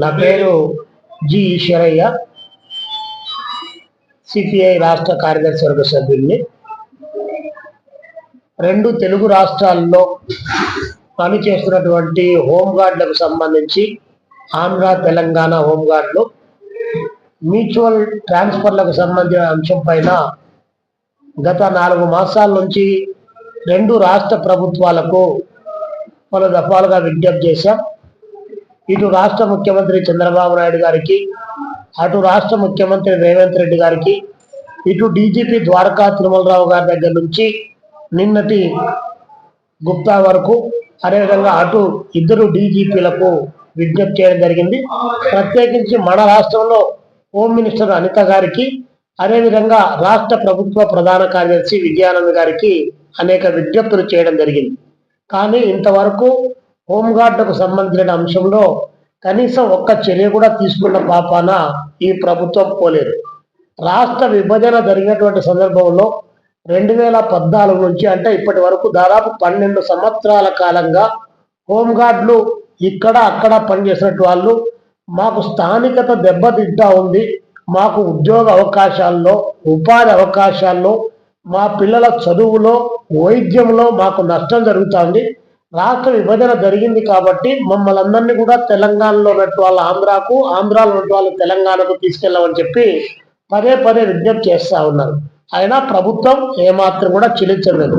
నా పేరు G Eshwaraiah CPI రాష్ట్ర కార్యదర్శి వర్గ సభ్యుల్ని రెండు తెలుగు రాష్ట్రాల్లో పనిచేస్తున్నటువంటి హోంగార్డులకు సంబంధించి ఆంధ్ర తెలంగాణ హోంగార్డులు మ్యూచువల్ ట్రాన్స్ఫర్లకు సంబంధించిన అంశం పైన గత నాలుగు మాసాల నుంచి రెండు రాష్ట్ర ప్రభుత్వాలకు పలు దఫాలుగా విజ్ఞప్తి చేశాం. ఇటు రాష్ట్ర ముఖ్యమంత్రి చంద్రబాబు నాయుడు గారికి అటు రాష్ట్ర ముఖ్యమంత్రి రేవంత్ రెడ్డి గారికి ఇటు డీజీపీ ద్వారకా తిరుమలరావు గారి దగ్గర నుంచి నిన్నటి గుప్తా వరకు అదేవిధంగా అటు ఇద్దరు డీజీపీలకు విజ్ఞప్తి చేయడం జరిగింది. ప్రత్యేకించి మన రాష్ట్రంలో హోమ్ మినిస్టర్ అనిత గారికి అదేవిధంగా రాష్ట్ర ప్రభుత్వ ప్రధాన కార్యదర్శి విజయానంద్ గారికి అనేక విజ్ఞప్తులు చేయడం జరిగింది. కానీ ఇంతవరకు హోంగార్డుకు సంబంధించిన అంశంలో కనీసం ఒక్క చర్య కూడా తీసుకున్న పాపాన ఈ ప్రభుత్వం పోలేదు. రాష్ట్ర విభజన జరిగినటువంటి సందర్భంలో రెండు వేల పద్నాలుగు నుంచి అంటే ఇప్పటి వరకు దాదాపు పన్నెండు సంవత్సరాల కాలంగా హోంగార్డులు ఇక్కడ అక్కడ పనిచేసినట్టు వాళ్ళు మాకు స్థానికత దెబ్బతింటా ఉంది మాకు ఉద్యోగ అవకాశాల్లో ఉపాధి అవకాశాల్లో మా పిల్లల చదువులో వైద్యంలో మాకు నష్టం జరుగుతుంది రాష్ట్ర విభజన జరిగింది కాబట్టి మమ్మల్ని అందరినీ కూడా తెలంగాణలో ఉన్నట్టు వాళ్ళ ఆంధ్రాకు ఆంధ్రాలో ఉన్నట్టు వాళ్ళు తెలంగాణకు తీసుకెళ్ళమని చెప్పి పదే పదే విజ్ఞప్తి చేస్తా ఉన్నారు. అయినా ప్రభుత్వం ఏమాత్రం కూడా చెల్లించలేదు.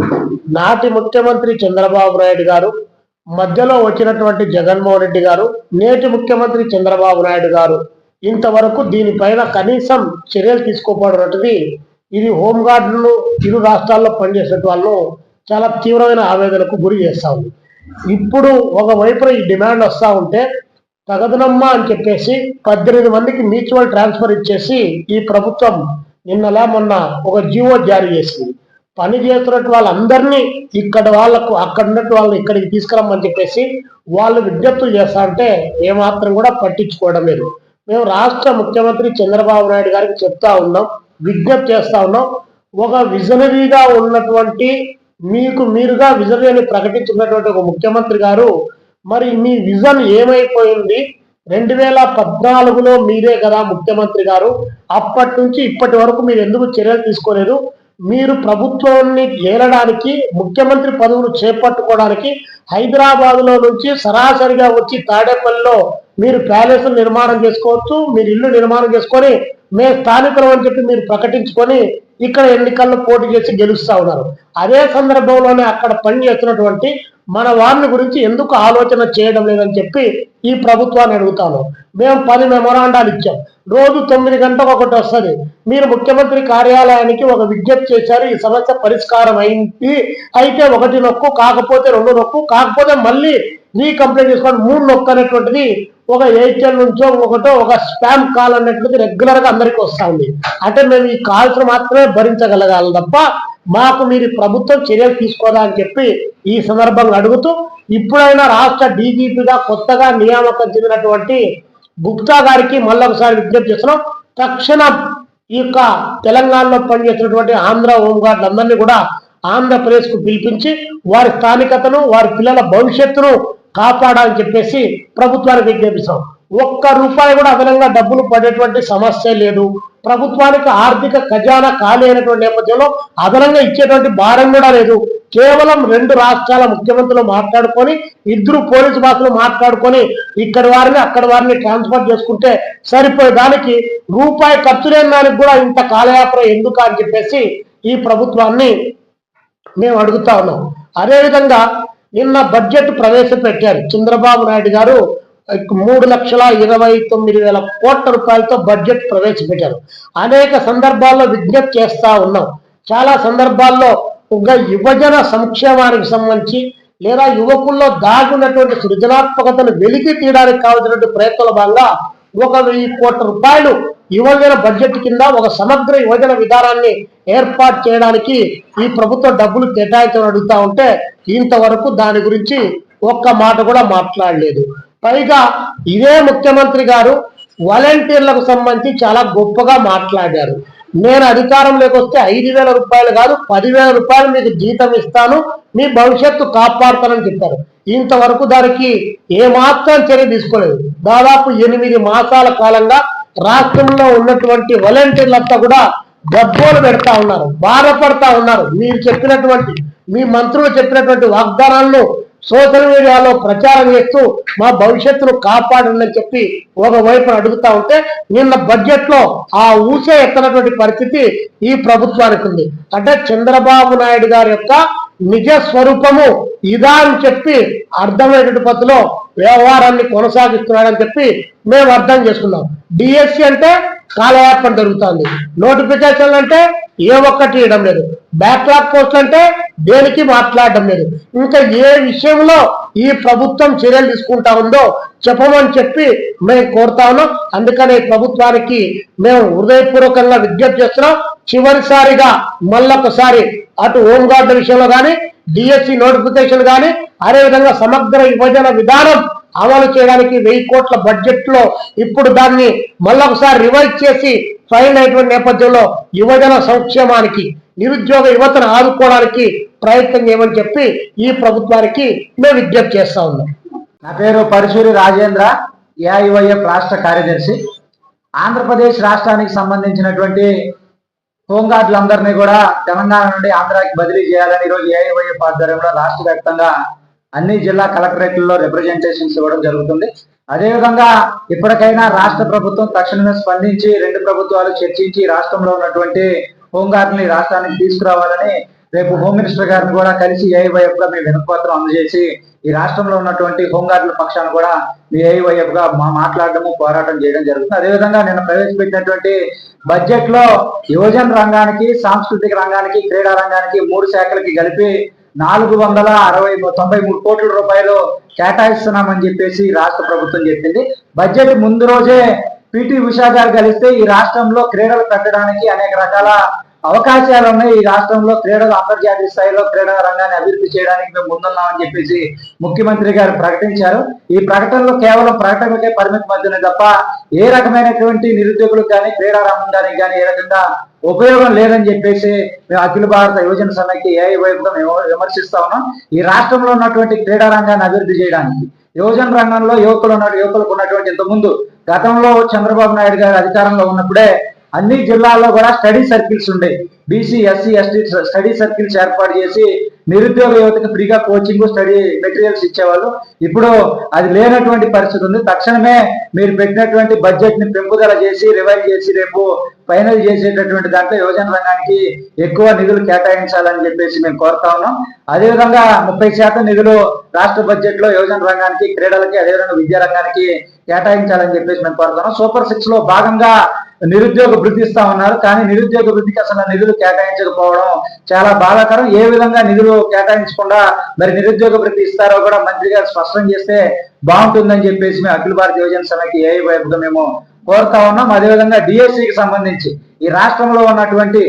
నాటి ముఖ్యమంత్రి చంద్రబాబు నాయుడు గారు మధ్యలో వచ్చినటువంటి జగన్మోహన్ రెడ్డి గారు నేటి ముఖ్యమంత్రి చంద్రబాబు నాయుడు గారు ఇంతవరకు దీనిపైన కనీసం చర్యలు తీసుకోబడినటువంటిది ఇది హోంగార్డులు ఇరు రాష్ట్రాల్లో పనిచేసే వాళ్ళు చాలా తీవ్రమైన ఆవేదనకు గురి చేస్తా ఉంది. ఇప్పుడు ఒకవైపున ఈ డిమాండ్ వస్తూ ఉంటే తగదనమ్మా అని చెప్పేసి పద్దెనిమిది మందికి మ్యూచువల్ ట్రాన్స్ఫర్ ఇచ్చేసి ఈ ప్రభుత్వం నిన్నలా మొన్న ఒక జీవో జారీ చేసింది. పని చేస్తున్నట్టు వాళ్ళందరినీ ఇక్కడ వాళ్ళకు అక్కడ ఉన్నట్టు వాళ్ళని ఇక్కడికి తీసుకురమ్మని చెప్పేసి వాళ్ళు విజ్ఞప్తులు చేస్తా ఉంటే ఏమాత్రం కూడా పట్టించుకోవడం లేదు. మేము రాష్ట్ర ముఖ్యమంత్రి చంద్రబాబు నాయుడు గారికి చెప్తా ఉన్నాం విజ్ఞప్తి చేస్తా ఉన్నాం. ఒక విజనరీగా ఉన్నటువంటి మీకు మీరుగా విజనరీ ప్రకటించుకున్నటువంటి ఒక ముఖ్యమంత్రి గారు మరి మీ విజన్ ఏమైపోయింది? రెండు వేల పద్నాలుగులో మీరే కదా ముఖ్యమంత్రి గారు. అప్పటి నుంచి ఇప్పటి వరకు మీరు ఎందుకు చర్యలు తీసుకోలేదు? మీరు ప్రభుత్వాన్ని ఏలడానికి ముఖ్యమంత్రి పదవులు చేపట్టుకోవడానికి హైదరాబాద్లో నుంచి సరాసరిగా వచ్చి తాడేపల్లిలో మీరు ప్యాలెస్ నిర్మాణం చేసుకోవచ్చు మీరు ఇల్లు నిర్మాణం చేసుకొని మేము స్థానికులు అని చెప్పి మీరు ప్రకటించుకొని ఇక్కడ ఎన్నికల్లో పోటీ చేసి గెలుస్తా ఉన్నారు. అదే సందర్భంలోనే అక్కడ పని చేస్తున్నటువంటి మన వారిని గురించి ఎందుకు ఆలోచన చేయడం లేదని చెప్పి ఈ ప్రభుత్వాన్ని అడుగుతాను. మేము పది మెమొరాండాలు ఇచ్చాం. రోజు తొమ్మిది గంటలకు ఒకటి వస్తుంది. మీరు ముఖ్యమంత్రి కార్యాలయానికి ఒక విజ్ఞప్తి చేశారు ఈ సమస్య పరిష్కారం అయింది. అయితే ఒకటి నొక్కు కాకపోతే రెండు నొక్కు కాకపోతే మళ్ళీ రీ కంప్లైంట్ చేసుకోండి మూడు నొక్కు అనేటువంటిది ఒక ఎయిర్టెల్ నుంచో ఒకటో ఒక స్పామ్ కాల్ అనేటువంటిది రెగ్యులర్గా అందరికీ అందరికి అంటే మేము ఈ కాల్స్ మాత్రమే భరించగలగాలి తప్ప మాకు మీరు ప్రభుత్వం చర్యలు తీసుకోదా అని చెప్పి ఈ సందర్భంగా అడుగుతూ ఇప్పుడైనా రాష్ట్ర డీజీపీగా కొత్తగా నియామకం చెందినటువంటి గుప్తా గారికి మళ్ళొకసారి విజ్ఞప్తి చేస్తున్నాం. తక్షణం ఈ యొక్క తెలంగాణలో పనిచేసినటువంటి ఆంధ్ర హోంగార్డులందరినీ కూడా ఆంధ్రప్రదేశ్కు పిలిపించి వారి స్థానికతను వారి పిల్లల భవిష్యత్తును కాపాడాలని చెప్పేసి ప్రభుత్వానికి విజ్ఞాపిస్తాం ఒక్క రూపాయి కూడా అదనంగా డబ్బులు పడేటువంటి సమస్య లేదు. ప్రభుత్వానికి ఆర్థిక ఖజానా ఖాళీ అయినటువంటి నేపథ్యంలో అదనంగా ఇచ్చేటువంటి భారం కూడా లేదు. కేవలం రెండు రాష్ట్రాల ముఖ్యమంత్రులు మాట్లాడుకొని ఇద్దరు పోలీసు బాసులు మాట్లాడుకొని ఇక్కడి వారిని అక్కడ వారిని ట్రాన్స్ఫర్ చేసుకుంటే సరిపోయే దానికి రూపాయి ఖర్చు లేని దానికి కూడా ఇంత కాలయాత్ర ఎందుకు అని చెప్పేసి ఈ ప్రభుత్వాన్ని మేము అడుగుతా ఉన్నాం. అదేవిధంగా నిన్న బడ్జెట్ ప్రవేశపెట్టారు. చంద్రబాబు నాయుడు గారు మూడు లక్షల ఇరవై తొమ్మిది వేల కోట్ల రూపాయలతో బడ్జెట్ ప్రవేశపెట్టారు. అనేక సందర్భాల్లో విజ్ఞప్తి చేస్తా ఉన్నాం. చాలా సందర్భాల్లో ఒక యువజన సంక్షేమానికి సంబంధించి లేదా యువకుల్లో దాగున్నటువంటి సృజనాత్మకతను వెలికి తీయడానికి కావాల్సినటువంటి ప్రయత్నాల భాగంగా ఒక వెయ్యి కోట్ల రూపాయలు యువజన బడ్జెట్ కింద ఒక సమగ్ర యువజన విధానాన్ని ఏర్పాటు చేయడానికి ఈ ప్రభుత్వం డబ్బులు కేటాయించమని అడుగుతా ఉంటే ఇంతవరకు దాని గురించి ఒక్క మాట కూడా మాట్లాడలేదు. పైగా ఇదే ముఖ్యమంత్రి గారు వాలంటీర్లకు సంబంధించి చాలా గొప్పగా మాట్లాడారు. నేను అధికారంలోకి వస్తే ఐదు వేల రూపాయలు కాదు పదివేల రూపాయలు మీకు జీతం ఇస్తాను మీ భవిష్యత్తు కాపాడుతానని చెప్పారు. ఇంతవరకు దానికి ఏమాత్రం చర్య తీసుకోలేదు. దాదాపు ఎనిమిది మాసాల కాలంగా రాష్ట్రంలో ఉన్నటువంటి వాలంటీర్లంతా కూడా గబ్బోలు పెడతా ఉన్నారు బాధపడతా ఉన్నారు. మీరు చెప్పినటువంటి మీ మంత్రులు చెప్పినటువంటి వాగ్దానాలను సోషల్ మీడియాలో ప్రచారం చేస్తూ మా భవిష్యత్తును కాపాడండి చెప్పి ఒకవైపున అడుగుతా ఉంటే నిన్న బడ్జెట్లో ఆ ఊసే ఎత్తనటువంటి పరిస్థితి ఈ ప్రభుత్వానికి ఉంది. అంటే చంద్రబాబు నాయుడు గారి యొక్క నిజ స్వరూపము ఇదా అని చెప్పి అర్థమైనటువంటి పద్ధతిలో వ్యవహారాన్ని కొనసాగిస్తున్నాడని చెప్పి మేము అర్థం చేసుకున్నాం. డిఎస్సి అంటే కాలయాపన జరుగుతుంది. నోటిఫికేషన్లు అంటే ఏ ఒక్కటి ఇవ్వడం లేదు. బ్యాక్లాగ్ పోస్టులు అంటే దేనికి మాట్లాడడం లేదు. ఇంకా ఏ విషయంలో ఈ ప్రభుత్వం చర్యలు తీసుకుంటా ఉందో చెప్పమని చెప్పి మేము కోరుతా ఉన్నాం. అందుకనే ప్రభుత్వానికి మేము హృదయపూర్వకంగా విజ్ఞప్తి చేస్తున్నాం. చివరిసారిగా మళ్ళొకసారి అటు హోంగార్డు విషయంలో కానీ డిఎస్సి నోటిఫికేషన్ కానీ అదేవిధంగా సమగ్ర విభజన విధానం అమలు చేయడానికి వెయ్యి కోట్ల బడ్జెట్లో ఇప్పుడు దాన్ని మళ్ళొకసారి రివైజ్ చేసి ఫైల్ అయినటువంటి నేపథ్యంలో యువజన సంక్షేమానికి నిరుద్యోగ యువతను ఆదుకోవడానికి ప్రయత్నం చేయమని చెప్పి ఈ ప్రభుత్వానికి మేము విజ్ఞప్తి చేస్తా ఉన్నాం. నా పేరు పరుచూరి రాజేంద్ర ఏఐవైఎఫ్ రాష్ట్ర కార్యదర్శి. ఆంధ్రప్రదేశ్ రాష్ట్రానికి సంబంధించినటువంటి హోంగార్డులందరినీ కూడా తెలంగాణ నుండి ఆంధ్రాకి బదిలీ చేయాలని ఈరోజు ఏఐవైఎఫ్ ఆధ్వర్యంలో రాష్ట్ర వ్యాప్తంగా అన్ని జిల్లా కలెక్టరేట్లలో రిప్రజెంటేషన్స్ ఇవ్వడం జరుగుతుంది. అదేవిధంగా ఇప్పటికైనా రాష్ట్ర ప్రభుత్వం తక్షణమే స్పందించి రెండు ప్రభుత్వాలు చర్చించి రాష్ట్రంలో ఉన్నటువంటి హోంగార్డుని రాష్ట్రానికి తీసుకురావాలని రేపు హోమ్ మినిస్టర్ గారిని కూడా కలిసి ఏఐవైఎఫ్గా మేము వినపత్రం అందజేసి ఈ రాష్ట్రంలో ఉన్నటువంటి హోంగార్డుల పక్షాన్ని కూడా మీ ఏఐవైఎఫ్గా మా మాట్లాడడము పోరాటం చేయడం జరుగుతుంది. అదేవిధంగా నేను ప్రవేశపెట్టినటువంటి బడ్జెట్లో యువజన రంగానికి సాంస్కృతిక రంగానికి క్రీడా రంగానికి మూడు శాఖలకి కలిపి నాలుగు వందల అరవై తొంభై మూడు కోట్ల రూపాయలు కేటాయిస్తున్నామని చెప్పేసి రాష్ట్ర ప్రభుత్వం చెప్పింది. బడ్జెట్ ముందు రోజే పిటి ఉషా గారు కలిస్తే ఈ రాష్ట్రంలో క్రీడలు పెట్టడానికి అనేక రకాల అవకాశాలు ఉన్నాయి ఈ రాష్ట్రంలో క్రీడలు అంతర్జాతీయ స్థాయిలో క్రీడా రంగాన్ని అభివృద్ధి చేయడానికి మేము ముందున్నామని చెప్పేసి ముఖ్యమంత్రి గారు ప్రకటించారు. ఈ ప్రకటనలో కేవలం ప్రకటనలకే పరిమితి మధ్యనే తప్ప ఏ రకమైనటువంటి నిరుద్యోగులకు కానీ క్రీడా రంగానికి కానీ ఏ రకంగా ఉపయోగం లేదని చెప్పేసి మేము అఖిల భారత యువజన సమైక్య ఏఐ వైపుగా మేము విమర్శిస్తా ఉన్నాం. ఈ రాష్ట్రంలో ఉన్నటువంటి క్రీడా రంగాన్ని అభివృద్ధి చేయడానికి యువజన రంగంలో యువకులు ఉన్న యువకులకు ఉన్నటువంటి ఇంతకుముందు గతంలో చంద్రబాబు నాయుడు గారు అధికారంలో ఉన్నప్పుడే అన్ని జిల్లాల్లో కూడా స్టడీ సర్కిల్స్ ఉండే. BC SC ST study circles ఏర్పాటు చేసి నిరుద్యోగ యువతకు ఫ్రీగా కోచింగ్ స్టడీ మెటీరియల్స్ ఇచ్చేవాళ్ళు. ఇప్పుడు అది లేనటువంటి పరిస్థితి ఉంది. తక్షణమే మీరు పెట్టినటువంటి బడ్జెట్ని పెంపుదల చేసి రివైవ్ చేసి రేపు ఫైనల్ చేసేటటువంటి దాంట్లో యువజన రంగానికి ఎక్కువ నిధులు కేటాయించాలని చెప్పేసి మేము కోరుతా ఉన్నాం. అదేవిధంగా ముప్పై శాతం నిధులు రాష్ట్ర బడ్జెట్లో యువజన రంగానికి క్రీడలకి అదేవిధంగా విద్యా రంగానికి కేటాయించాలని చెప్పేసి మేము కోరుతున్నాం సూపర్ సిక్స్లో భాగంగా నిరుద్యోగ వృద్ధి ఇస్తా ఉన్నారు. కానీ నిరుద్యోగ వృద్ధికి అసలు నిధులు కేటాయించకపోవడం చాలా బాధాకరం. ఏ విధంగా నిధులు కేటాయించకుండా మరి నిరుద్యోగ వృద్ధి ఇస్తారో కూడా మంత్రి గారు స్పష్టం చేస్తే బాగుంటుందని చెప్పేసి మేము అఖిల భారత యువజన సమితి ఏ వైపుగా మేము కోరుతా ఉన్నాం. అదేవిధంగా డిఎస్సికి సంబంధించి ఈ రాష్ట్రంలో ఉన్నటువంటి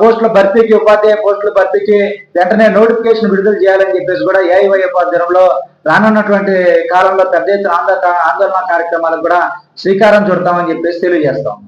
పోస్టుల భర్తీకి ఉపాధ్యాయ పోస్టుల భర్తీకి వెంటనే నోటిఫికేషన్ విడుదల చేయాలని చెప్పేసి కూడా ఏఐవైఎఫ్ ఆధ్వర్యంలో రానున్నటువంటి కాలంలో పెద్ద ఎత్తున ఆందోళన ఆందోళన కార్యక్రమాలకు కూడా శ్రీకారం చుడతామని చెప్పేసి తెలియజేస్తాం